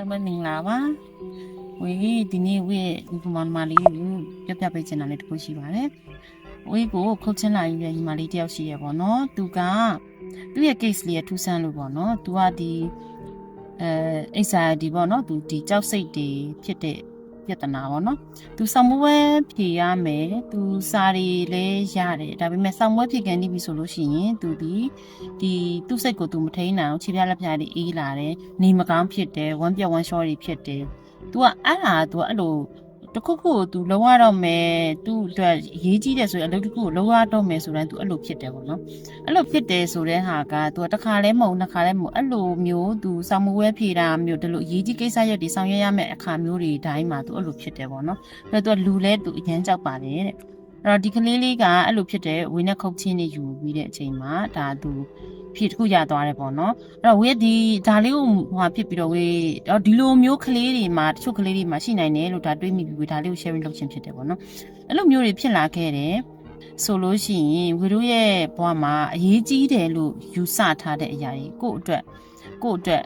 ဒါမင်္ဂလာပါဝေဒီနေ့ဝေဒီကမန်မလေးကိုပြပြပေးချင်တာလေးတစ်ခုရှိပါတယ်ဝေကိုခုတ်ချင်းလာရင်ညီမလေးတယောက်ရှိရပေါ့နော်သူကသူ့ရဲ့ case လေးရထူးဆန်းလို့ပေါ့နော်သူကဒီအဲ anxiety ပေါ့နော်သူဒီကြောက်စိတ်တွေဖြစ်တဲ့ ပြဿနာပေါ့နော်သူဆောင်းမွေးဖြေရမယ်သူစာတွေလည်းရတယ်ဒါပေမဲ့ဆောင်းမွေးဖြေကန်နေပြီဆိုလို့ရှိရင်သူဒီဒီသူ့စိတ်ကိုသူမထိန်နိုင်အောင်ခြေပြလက်ပြတွေအေးလာတယ်နေမကောင်းဖြစ်တယ်ဝမ်းပြက်ဝမ်းလျှောတွေဖြစ်တယ် तू ကအဲ့ဒါ तू အဲ့လို တခုခုကို तू လုံးဝတော့မယ် तू အတွက်ရေးကြီးတယ်ဆိုရင်အလုပ်တစ်ခုကိုလုံးဝတော့မယ်ဆိုရင် तू အဲ့လိုဖြစ်တယ်ပေါ့နော်အဲ့လိုဖြစ်တယ်ဆိုတဲ့ဟာက तू ကတစ်ခါလဲမဟုတ်နှစ်ခါလဲမဟုတ်အဲ့လိုမျိုး तू စာမဝဲဖြေတာမျိုးဒီလိုရေးကြီးကိစ္စရက်တွေဆောင်ရွက်ရမယ့်အခါမျိုးတွေတိုင်းမှာ तू အဲ့လိုဖြစ်တယ်ပေါ့နော်အဲ့တော့ तू လူလဲ तू အရင်ကြောက်ပါတယ်တဲ့အဲ့တော့ဒီကလေးလေးကအဲ့လိုဖြစ်တဲ့ဝင်းနဲ့ခုတ်ချင်းတွေယူပြီးတဲ့အချိန်မှာဒါ तू ဖြည့်တစ်ခုရသွားတယ်ပေါ့နော်အဲ့တော့ဝေးဒီဒါလေးကိုဟိုဖြစ်ပြီးတော့ဝေးတော့ဒီလိုမျိုးကလေးတွေမှာတချို့ကလေးတွေမှာရှိနိုင်တယ်လို့ဒါတွေးမိပြီးဝေးဒါလေးကို sharing လုပ်ခြင်းဖြစ်တယ်ပေါ့နော်အဲ့လိုမျိုးတွေဖြစ်လာခဲ့တယ်ဆိုလို့ရှိရင်ဝေတို့ရဲ့ဘဝမှာအရေးကြီးတယ်လို့ယူဆထားတဲ့အရာတွေကိုယ့်အတွက် ကိုယ့်အတွက်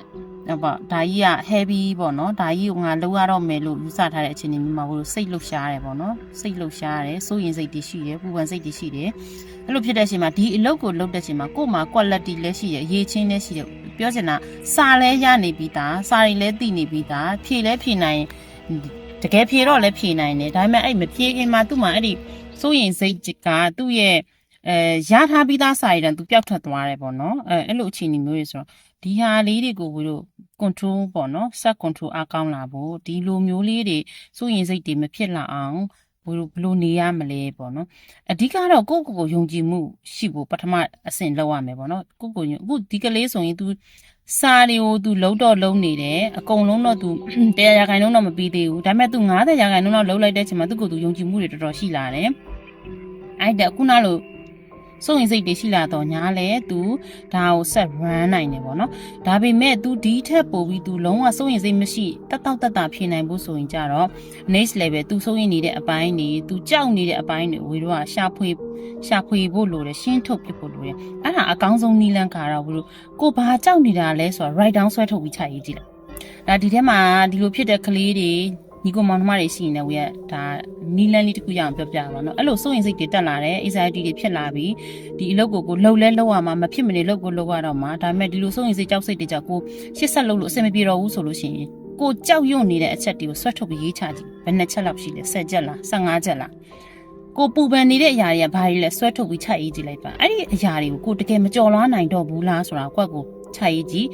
ဟောပေါ့ဒါကြီးက heavy ပေါ့နော်ဒါကြီးကိုငါလောက်ရတော့မယ်လို့ယူဆထားတဲ့အချိန်တွေမှာဝေတို့စိတ်လှုပ်ရှားတယ်ပေါ့နော်စိတ်လှုပ်ရှားတယ်စိုးရင်စိတ်တွေရှိတယ်ပူပန်စိတ်တွေရှိတယ်အဲ့လိုဖြစ်တဲ့အချိန်မှာဒီအလုပ်ကိုလုပ်တဲ့အချိန်မှာကို့မှာ quality လည်းရှိတယ်အရေးချင်းလည်းရှိတယ်ပြောချင်တာစာလည်းရနေပြီးသားစာတွေလည်းသိနေပြီးသားဖြေလည်းဖြေနိုင်တကယ်ဖြေတော့လည်းဖြေနိုင်တယ်ဒါပေမဲ့အဲ့မဖြေခင်မှာသူ့မှာအဲ့ဒီစိုးရင်စိတ်ကသူ့ရဲ့ အဲရထားပြီးသားစာရည်တန်သူပျောက်ထွက်သွားတယ်ပေါ့နော်အဲအဲ့လိုအခြေအနေမျိုးတွေဆိုတော့ဒီဟာလေးတွေကိုဝီတို့ control ပေါ့နော် set control အကောင်းလာဖို့ဒီလိုမျိုးလေးတွေစိုးရင်စိတ်တွေမဖြစ်လာအောင်ဘယ်လိုဘယ်လိုနေရမလဲပေါ့နော် အဓိကတော့ကိုယ့်ကိုယ်ကိုယုံကြည်မှုရှိဖို့ပထမအဆင့်လောက်ရမယ်ပေါ့နော်ကိုယ့်ကိုယ်ယုံအခုဒီကလေးဆိုရင် तू စာတွေကို तू လုံးတော့လုံးနေတယ်အကုန်လုံးတော့ तू 100ရာခိုင်နှုန်းတော့မပြီးသေးဘူးဒါပေမဲ့ तू 90ရာခိုင်နှုန်းတော့လုံးလိုက်တဲ့အချိန်မှာသူ့ကိုယ်သူယုံကြည်မှုတွေတော်တော်ရှိလာတယ်အဲ့ဒါခုနလို စိုးရင်စိတ်တွေရှိလာတော့ညာလဲ तू ဒါကိုဆက် run နိုင်တယ်ပေါ့နော်ဒါပေမဲ့ तू ဒီထက်ပိုပြီး तू လုံးဝစိုးရင်စိတ်မရှိတက်တောက်တက်တာဖြေနိုင်ဖို့ဆိုရင်ကြတော့ next level तू စိုးရင်နေတဲ့အပိုင်းတွေ तू ကြောက်နေတဲ့အပိုင်းတွေဝေတော့ရှာဖွေရှာဖွေဖို့လိုတယ်ရှင်းထုတ်ပြဖို့လိုတယ်အဲ့ဒါအကောင်းဆုံးနီလန်းကတော့ဘလို့ကိုဘာကြောက်နေတာလဲဆိုတော့ write down ဆွဲထုတ်ပြီးချရေးကြည့်လိုက်ဒါဒီထဲမှာဒီလိုဖြစ်တဲ့ကလေးတွေ ညီကိုမောင်နှမတွေရှိနေတယ်ဝေကဒါနီလန်းလေးတစ်ခုရအောင်ပြောပြပါတော့အဲ့လိုစိုးရင်စိတ်တွေတက်လာတယ် anxiety တွေဖြစ်လာပြီးဒီအလုပ်ကိုကိုလှုပ်လဲလှုပ်ရမှာမဖြစ်မနေလှုပ်ကိုလှုပ်ရတော့မှာဒါပေမဲ့ဒီလိုစိုးရင်စိတ်ကြောက်စိတ်တွေကြောင့်ကိုရှစ်ဆက်လှုပ်လို့အဆင်မပြေတော့ဘူးဆိုလို့ရှိရင်ကိုကြောက်ရွံ့နေတဲ့အချက်တွေကိုဆွတ်ထုတ်ပြီးရေးချကြည့်ဘယ်နှစ်ချက်လောက်ရှိလဲ10ချက်လား15ချက်လားကိုပူပန်နေတဲ့အရာတွေကဘာတွေလဲဆွဲထုတ်ပြီးချရေးကြည့်လိုက်ပါအဲ့ဒီအရာတွေကိုကိုတကယ်မကြော်လွားနိုင်တော့ဘူးလားဆိုတာကွက်ကိုချရေးကြည့်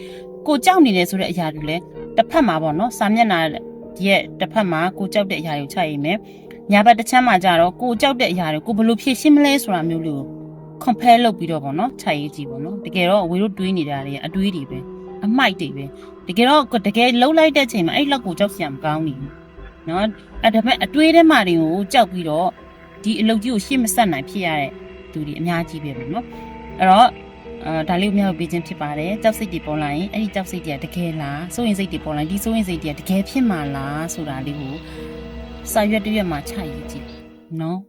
ကိုကြောက်နေတယ်ဆိုတဲ့အရာတွေလည်းတစ်ဖက်မှာပေါ့နော်စာမျက်နှာ ရဲ့တစ်ဖက်မှာကိုကြောက်တဲ့အရာတွေကိုချရေးမယ်ညာဘက်တစ်ချမ်းမှာကြတော့ကိုကြောက်တဲ့အရာတွေကိုဘယ်လိုဖြေရှင်းမလဲဆိုတာမျိုးလေးကို compare လုပ်ပြီးတော့ပေါ့နော်ခြိုက်ရေးကြည့်ပေါ့နော်တကယ်တော့အဝေးတို့တွေးနေတာတွေအတွေးတွေပဲအမိုက်တွေပဲတကယ်တော့တကယ်လှုပ်လိုက်တဲ့ချိန်မှာအဲ့လောက်ကိုကြောက်စရာမကောင်းဘူးနော်အဲ့ဒါပေမဲ့အတွေးထဲမှာတွေကိုကြောက်ပြီးတော့ဒီအလုပ်ကြီးကိုရှေ့မဆက်နိုင်ဖြစ်ရတဲ့သူတွေအများကြီးပဲပေါ့နော်အဲ့တော့ အဲဒါလေးကိုမြောက်ပေးခြင်းဖြစ်ပါတယ်ကြောက်စိတ်တွေပေါ်လာရင်အဲ့ဒီကြောက်စိတ်တွေကတကယ်လားစိုးရင်စိတ်တွေပေါ်လာရင်ဒီစိုးရင်စိတ်တွေကတကယ်ဖြစ်မှာလားဆိုတာလေးကိုစာရွက်တစ်ရွက်မှာခြိုက်ရေးကြည့်နော်